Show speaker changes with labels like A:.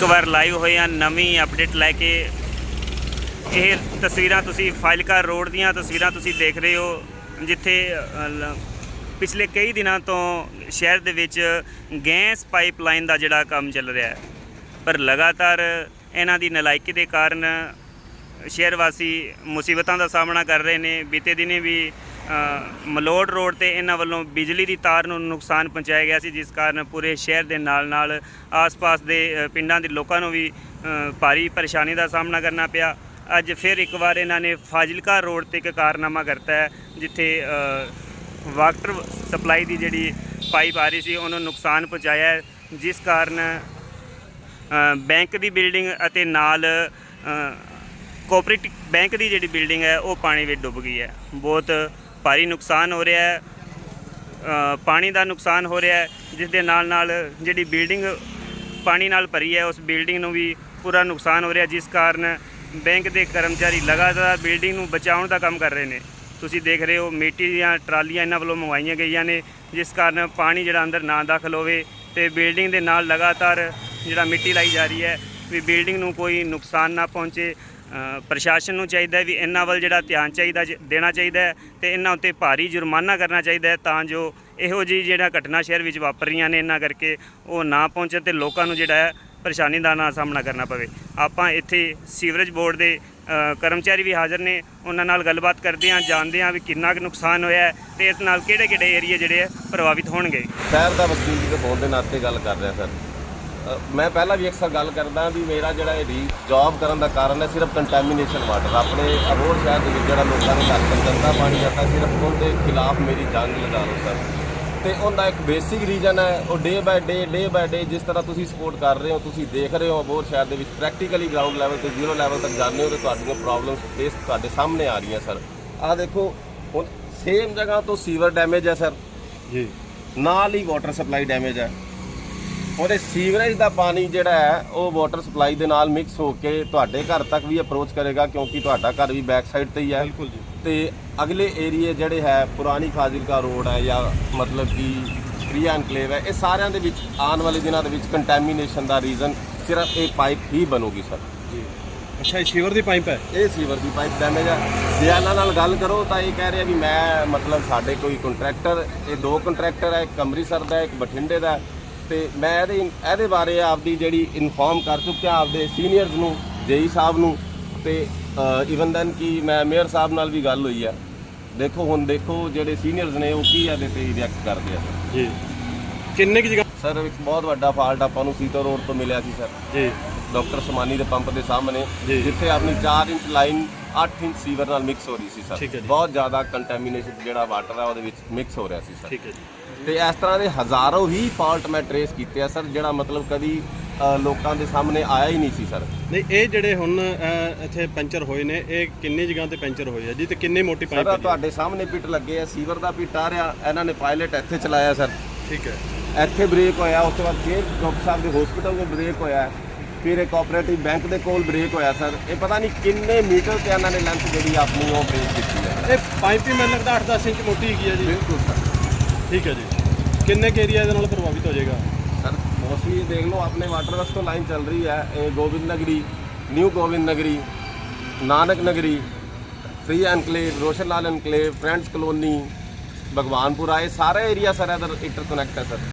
A: ਇੱਕ ਵਾਰ ਲਾਈਵ ਹੋਏ ਆ, ਨਵੀਂ ਅਪਡੇਟ ਲੈ ਕੇ। ਇਹ ਤਸਵੀਰਾਂ ਤੁਸੀਂ ਫਾਈਲਕਾ ਰੋਡ ਦੀਆਂ ਤਸਵੀਰਾਂ ਤੁਸੀਂ ਦੇਖ ਰਹੇ ਹੋ, ਜਿੱਥੇ ਪਿਛਲੇ ਕਈ ਦਿਨਾਂ ਤੋਂ ਸ਼ਹਿਰ ਦੇ ਵਿੱਚ ਗੈਸ ਪਾਈਪਲਾਈਨ ਦਾ ਜਿਹੜਾ ਕੰਮ ਚੱਲ ਰਿਹਾ ਹੈ। ਪਰ ਲਗਾਤਾਰ ਇਹਨਾਂ ਦੀ ਨਲਾਇਕੀ ਦੇ ਕਾਰਨ ਸ਼ਹਿਰ ਵਾਸੀ ਮੁਸੀਬਤਾਂ ਦਾ ਸਾਹਮਣਾ ਕਰ ਰਹੇ ਨੇ। ਬੀਤੇ ਦਿਨੇ ਵੀ ਮਲੋੜ ਰੋਡ ਤੇ ਇਹਨਾਂ ਵੱਲੋਂ ਬਿਜਲੀ ਦੀ ਤਾਰ ਨੂੰ ਨੁਕਸਾਨ ਪਹੁੰਚਾਇਆ ਗਿਆ ਸੀ, ਜਿਸ ਕਾਰਨ ਪੂਰੇ ਸ਼ਹਿਰ ਦੇ ਨਾਲ ਨਾਲ ਆਸ-ਪਾਸ ਦੇ ਪਿੰਡਾਂ ਦੇ ਲੋਕਾਂ ਨੂੰ ਵੀ ਭਾਰੀ ਪਰੇਸ਼ਾਨੀ ਦਾ ਸਾਹਮਣਾ ਕਰਨਾ ਪਿਆ। ਅੱਜ ਫਿਰ ਇੱਕ ਵਾਰ ਇਹਨਾਂ ਨੇ ਫਾਜ਼ਿਲਕਾ ਰੋਡ ਤੇ ਇੱਕ ਕਾਰਨਾਮਾ ਕਰਤਾ ਹੈ, ਜਿੱਥੇ ਵਾਟਰ ਸਪਲਾਈ ਦੀ ਜਿਹੜੀ ਪਾਈਪ ਆ ਰਹੀ ਸੀ, ਉਹਨੂੰ ਨੁਕਸਾਨ ਪਹੁੰਚਾਇਆ ਜਿਸ ਕਾਰਨ ਬੈਂਕ ਦੀ ਬਿਲਡਿੰਗ ਅਤੇ ਨਾਲ ਕੋਆਪਰੇਟਿਵ ਬੈਂਕ ਦੀ ਜਿਹੜੀ ਬਿਲਡਿੰਗ ਹੈ, ਉਹ ਪਾਣੀ ਵਿੱਚ ਡੁੱਬ ਗਈ ਹੈ। ਬਹੁਤ ਭਾਰੀ ਨੁਕਸਾਨ ਹੋ ਰਿਹਾ ਹੈ ਪਾਣੀ ਦਾ ਨੁਕਸਾਨ ਹੋ ਰਿਹਾ ਹੈ, ਜਿਸ ਦੇ ਨਾਲ ਨਾਲ ਜਿਹੜੀ ਬਿਲਡਿੰਗ ਪਾਣੀ ਨਾਲ ਭਰੀ ਹੈ, ਉਸ ਬਿਲਡਿੰਗ ਨੂੰ ਵੀ ਪੂਰਾ ਨੁਕਸਾਨ ਹੋ ਰਿਹਾ, ਜਿਸ ਕਾਰਨ ਬੈਂਕ ਦੇ ਕਰਮਚਾਰੀ ਲਗਾਤਾਰ ਬਿਲਡਿੰਗ ਨੂੰ ਬਚਾਉਣ ਦਾ ਕੰਮ ਕਰ ਰਹੇ ਨੇ। ਤੁਸੀਂ ਦੇਖ ਰਹੇ ਹੋ, ਮਿੱਟੀ ਦੀਆਂ ਟਰਾਲੀਆਂ ਇਹਨਾਂ ਵੱਲੋਂ ਮੰਗਵਾਈਆਂ ਗਈਆਂ ਨੇ, ਜਿਸ ਕਾਰਨ ਪਾਣੀ ਜਿਹੜਾ ਅੰਦਰ ਨਾ ਦਾਖਲ ਹੋਵੇ ਤੇ ਬਿਲਡਿੰਗ ਦੇ ਨਾਲ ਲਗਾਤਾਰ ਜਿਹੜਾ ਮਿੱਟੀ ਲਾਈ ਜਾ ਰਹੀ ਹੈ, ਵੀ ਬਿਲਡਿੰਗ ਨੂੰ ਕੋਈ ਨੁਕਸਾਨ ਨਾ ਪਹੁੰਚੇ। ਪ੍ਰਸ਼ਾਸਨ ਨੂੰ ਚਾਹੀਦਾ ਵੀ ਇਹਨਾਂ ਵੱਲ ਜਿਹੜਾ ਧਿਆਨ ਚਾਹੀਦਾ ਜ- ਦੇਣਾ ਚਾਹੀਦਾ ਹੈ ਤੇ ਇਹਨਾਂ ਉੱਤੇ ਭਾਰੀ ਜੁਰਮਾਨਾ ਕਰਨਾ ਚਾਹੀਦਾ ਤਾਂ ਜੋ ਇਹੋ ਜਿਹੀ ਜਿਹੜਾ ਘਟਨਾ ਸ਼ਹਿਰ ਵਿੱਚ ਵਾਪਰ ਰਹੀਆਂ ਨੇ ਇਹਨਾਂ ਕਰਕੇ ਉਹ ਨਾ ਪਹੁੰਚਣ ਤੇ ਲੋਕਾਂ ਨੂੰ ਜਿਹੜਾ ਹੈ ਪਰੇਸ਼ਾਨੀ ਦਾ ਨਾ ਸਾਹਮਣਾ ਕਰਨਾ ਪਵੇ। ਆਪਾਂ ਇੱਥੇ ਸੀਵਰੇਜ ਬੋਰਡ ਦੇ ਕਰਮਚਾਰੀ ਵੀ ਹਾਜ਼ਰ ਨੇ, ਉਹਨਾਂ ਨਾਲ ਗੱਲਬਾਤ ਕਰਦੇ ਹਾਂ, ਜਾਣਦੇ ਹਾਂ ਵੀ ਕਿੰਨਾ ਕੁ ਨੁਕਸਾਨ ਹੋਇਆ ਹੈ ਤੇ ਇਸ ਨਾਲ ਕਿਹੜੇ ਕਿਹੜੇ ਏਰੀਆ ਜਿਹੜੇ ਹੈ ਪ੍ਰਭਾਵਿਤ ਹੋਣਗੇ।
B: ਸ਼ਹਿਰ ਦਾ ਵਸਨੀਕ ਦੇ ਹੋਣ ਦੇ ਨਾਤੇ ਗੱਲ ਕਰ ਰਿਹਾ ਸਰ। ਮੈਂ ਪਹਿਲਾਂ ਵੀ ਅਕਸਰ ਗੱਲ ਕਰਦਾ ਵੀ ਮੇਰਾ ਜਿਹੜਾ ਇਹ ਰੀ ਜੌਬ ਕਰਨ ਦਾ ਕਾਰਨ ਹੈ ਸਿਰਫ ਕੰਟੈਮੀਨੇਸ਼ਨ ਵਾਟਰ ਆਪਣੇ ਅਬੋਰ ਸ਼ਹਿਰ ਦੇ ਵਿੱਚ ਜਿਹੜਾ ਲੋਕਾਂ ਦੇ ਘਰ ਤੋਂ ਗੰਦਾ ਪਾਣੀ ਆਉਂਦਾ ਸਿਰਫ ਉਹਦੇ ਖਿਲਾਫ ਮੇਰੀ ਜੰਗ ਲਗਾ ਲਓ ਸਰ। ਤੇ ਉਹਦਾ ਇੱਕ ਬੇਸਿਕ ਰੀਜ਼ਨ ਹੈ ਉਹ day by day day by day ਜਿਸ ਤਰ੍ਹਾਂ ਤੁਸੀਂ ਸਪੋਰਟ ਕਰ ਰਹੇ ਹੋ ਤੁਸੀਂ ਦੇਖ ਰਹੇ ਹੋ ਅਬੋਰ ਸ਼ਹਿਰ ਦੇ ਵਿੱਚ ਪ੍ਰੈਕਟੀਕਲੀ ਗਰਾਊਂਡ ਲੈਵਲ ਤੇ ਜ਼ੀਰੋ ਲੈਵਲ ਤੱਕ ਜਾਂਦੇ ਹੋ ਤੇ ਤੁਹਾਡੀਆਂ ਪ੍ਰੋਬਲਮਸ ਫੇਸ ਤੁਹਾਡੇ ਸਾਹਮਣੇ ਆ ਰਹੀਆਂ ਸਰ। ਆਹ ਦੇਖੋ ਹੁਣ ਸੇਮ ਜਗ੍ਹਾ ਤੋਂ ਸੀਵਰ ਡੈਮੇਜ ਹੈ ਸਰ।
C: ਜੀ।
B: ਨਾਲ ਹੀ ਵਾਟਰ ਸਪਲਾਈ ਡੈਮੇਜ ਹੈ। ਉਹਦੇ ਸੀਵਰੇਜ ਦਾ ਪਾਣੀ ਜਿਹੜਾ ਹੈ ਉਹ ਵਾਟਰ ਸਪਲਾਈ ਦੇ ਨਾਲ ਮਿਕਸ ਹੋ ਕੇ ਤੁਹਾਡੇ ਘਰ ਤੱਕ ਵੀ ਅਪਰੋਚ ਕਰੇਗਾ ਕਿਉਂਕਿ ਤੁਹਾਡਾ ਘਰ ਵੀ ਬੈਕ ਸਾਈਡ ਤੇ ਹੀ ਹੈ।
C: ਬਿਲਕੁਲ ਜੀ।
B: ਤੇ ਅਗਲੇ ਏਰੀਏ ਜਿਹੜੇ ਹੈ ਪੁਰਾਣੀ ਫਾਜ਼ਿਲਕਾ ਰੋਡ ਹੈ ਜਾਂ ਮਤਲਬ ਕਿ ਪ੍ਰੀਆ ਐਨਕਲੇਵ ਹੈ ਇਹ ਸਾਰਿਆਂ ਦੇ ਵਿੱਚ ਆਉਣ ਵਾਲੇ ਦਿਨਾਂ ਦੇ ਵਿੱਚ ਕੰਟੈਮੀਨੇਸ਼ਨ ਦਾ ਰੀਜ਼ਨ ਸਿਰਫ ਇਹ ਪਾਈਪ ਹੀ ਬਣੂਗੀ ਸਰ
C: ਜੀ। ਅੱਛਾ ਇਹ ਸ਼ੀਵਰ ਦੀ ਪਾਈਪ ਹੈ?
B: ਇਹ ਸੀਵਰ ਦੀ ਪਾਈਪ ਡੈਮੇਜ ਹੈ। ਜੇ ਇਹਨਾਂ ਨਾਲ ਗੱਲ ਕਰੋ ਤਾਂ ਇਹ ਕਹਿ ਰਿਹਾ ਵੀ ਮੈਂ ਮਤਲਬ ਸਾਡੇ ਕੋਈ ਕੰਟਰੈਕਟਰ ਇਹ ਦੋ ਕੰਟਰੈਕਟਰ ਹੈ ਇੱਕ ਅੰਮ੍ਰਿਤਸਰ ਦਾ ਇੱਕ ਬਠਿੰਡੇ ਦਾ ਤੇ ਮੈਂ ਇਹਦੇ ਇਹਦੇ ਬਾਰੇ ਆਪਦੀ ਜਿਹੜੀ ਇਨਫੋਰਮ ਕਰ ਚੁੱਕਿਆ ਆਪਦੇ ਸੀਨੀਅਰਸ ਨੂੰ ਜੇਈ ਸਾਹਿਬ ਨੂੰ ਤੇ ਇਵਨ ਦੈਨ ਕਿ ਮੈਂ ਮੇਅਰ ਸਾਹਿਬ ਨਾਲ ਵੀ ਗੱਲ ਹੋਈ ਹੈ ਦੇਖੋ ਹੁਣ ਦੇਖੋ ਜਿਹੜੇ ਸੀਨੀਅਰਸ ਨੇ ਉਹ ਕੀ ਇਹਦੇ ਤੇ ਰਿਐਕਟ ਕਰਦੇ ਆ।
C: ਜੀ। ਕਿੰਨੇ ਕੀ ਜਗ੍ਹਾ
B: ਸਰ ਇੱਕ ਬਹੁਤ ਵੱਡਾ ਫਾਲਟ ਆਪਾਂ ਨੂੰ ਸੀਤੋ ਰੋਡ ਤੋਂ ਮਿਲਿਆ ਸੀ ਸਰ।
C: ਜੀ।
B: ਡਾਕਟਰ ਸਮਾਨੀ ਦੇ ਪੰਪ ਦੇ ਸਾਹਮਣੇ। ਜਿੱਥੇ ਆਪਣੀ 4 ਇੰਚ ਲਾਈਨ 8 ਇੰਚ ਸੀਵਰ ਨਾਲ ਮਿਕਸ ਹੋ ਰਹੀ ਸੀ ਸਰ।
C: ਠੀਕ ਹੈ ਜੀ।
B: ਬਹੁਤ ਜ਼ਿਆਦਾ ਕੰਟੈਮੀਨੇਸ਼ਨ ਜਿਹੜਾ ਵਾਟਰ ਆ ਉਹਦੇ ਵਿੱਚ ਮਿਕਸ ਹੋ ਰਿਹਾ ਸੀ ਸਰ।
C: ਠੀਕ ਹੈ ਜੀ।
B: ਤੇ ਇਸ ਤਰ੍ਹਾਂ ਦੇ ਹਜ਼ਾਰਾਂ ਹੀ ਫਾਲਟ ਮੈਂ ਟਰੇਸ ਕੀਤੇ ਆ ਸਰ ਜਿਹੜਾ ਮਤਲਬ ਕਦੀ ਅ, ਲੋਕਾਂ ਦੇ ਸਾਹਮਣੇ ਆਇਆ ਹੀ ਨਹੀਂ ਸੀ ਸਰ।
C: ਨਹੀਂ ਇਹ ਜਿਹੜੇ ਹੁਣ ਅਹ, ਇੱਥੇ ਪੈਂਚਰ ਹੋਏ ਨੇ ਇਹ ਕਿੰਨੀ ਜਗ੍ਹਾ ਤੇ ਪੈਂਚਰ ਹੋਏ ਆ ਜੀ ਤੇ ਕਿੰਨੇ ਮੋਟੀ ਪਾਈਪ
B: ਸਰ
C: ਹੈ
B: ਤੁਹਾਡੇ ਸਾਹਮਣੇ ਪਿੱਟ ਲੱਗੇ ਆ ਸੀਵਰ ਦਾ ਪਿੱਟ ਆ ਰਿਹਾ ਇਹਨਾਂ ਨੇ ਪਾਇਲਟ ਇੱਥੇ ਚਲਾਇਆ ਸਰ?
C: ਠੀਕ ਹੈ।
B: ਇੱਥੇ ਬ੍ਰੇਕ ਹੋਇਆ ਉਸ ਤੋਂ ਬਾਅਦ ਫੇਰ ਡਾਕਟਰ ਸਾਹਿਬ ਦੇ ਹਸਪੀਟਲ ਕੋਲ ਬ੍ਰੇਕ ਹੋਇਆ। ਫਿਰ ਇਹ ਕੋਆਪਰੇਟਿਵ ਬੈਂਕ ਦੇ ਕੋਲ ਬ੍ਰੇਕ ਹੋਇਆ ਸਰ ਇਹ ਪਤਾ ਨਹੀਂ ਕਿੰਨੇ ਮੀਟਰ ਤੇ ਇਹਨਾਂ ਨੇ ਲੈਂਥ ਜਿਹੜੀ ਆਪਣੀ ਉਹ ਬ੍ਰੇਕ ਕੀਤੀ ਹੈ।
C: ਇਹ ਪਾਈਪ ਹੀ ਮੈਨੂੰ ਲੱਗਦਾ 8-10 ਇੰਚ ਮੋਟੀ ਹੈਗੀ ਹੈ ਜੀ।
B: ਬਿਲਕੁਲ ਸਰ
C: ਠੀਕ ਹੈ ਜੀ। ਕਿੰਨੇ ਏਰੀਆ ਇਹਦੇ ਨਾਲ ਪ੍ਰਭਾਵਿਤ ਹੋ ਜਾਏਗਾ?
B: ਸਰ ਮੋਸਟਲੀ ਦੇਖ ਲਓ ਆਪਣੇ ਵਾਟਰ ਵਰਕਸ ਤੋਂ ਲਾਈਨ ਚੱਲ ਰਹੀ ਹੈ। ਇਹ ਗੋਬਿੰਦ ਨਗਰੀ new Gobind Nagri Nanak Nagri free enclave Roshan Lal enclave friends colony Bhagwanpura ਇਹ ਸਾਰਾ ਏਰੀਆ ਸਰ ਇਧਰ ਇੰਟਰਕਨੈਕਟ ਹੈ ਸਰ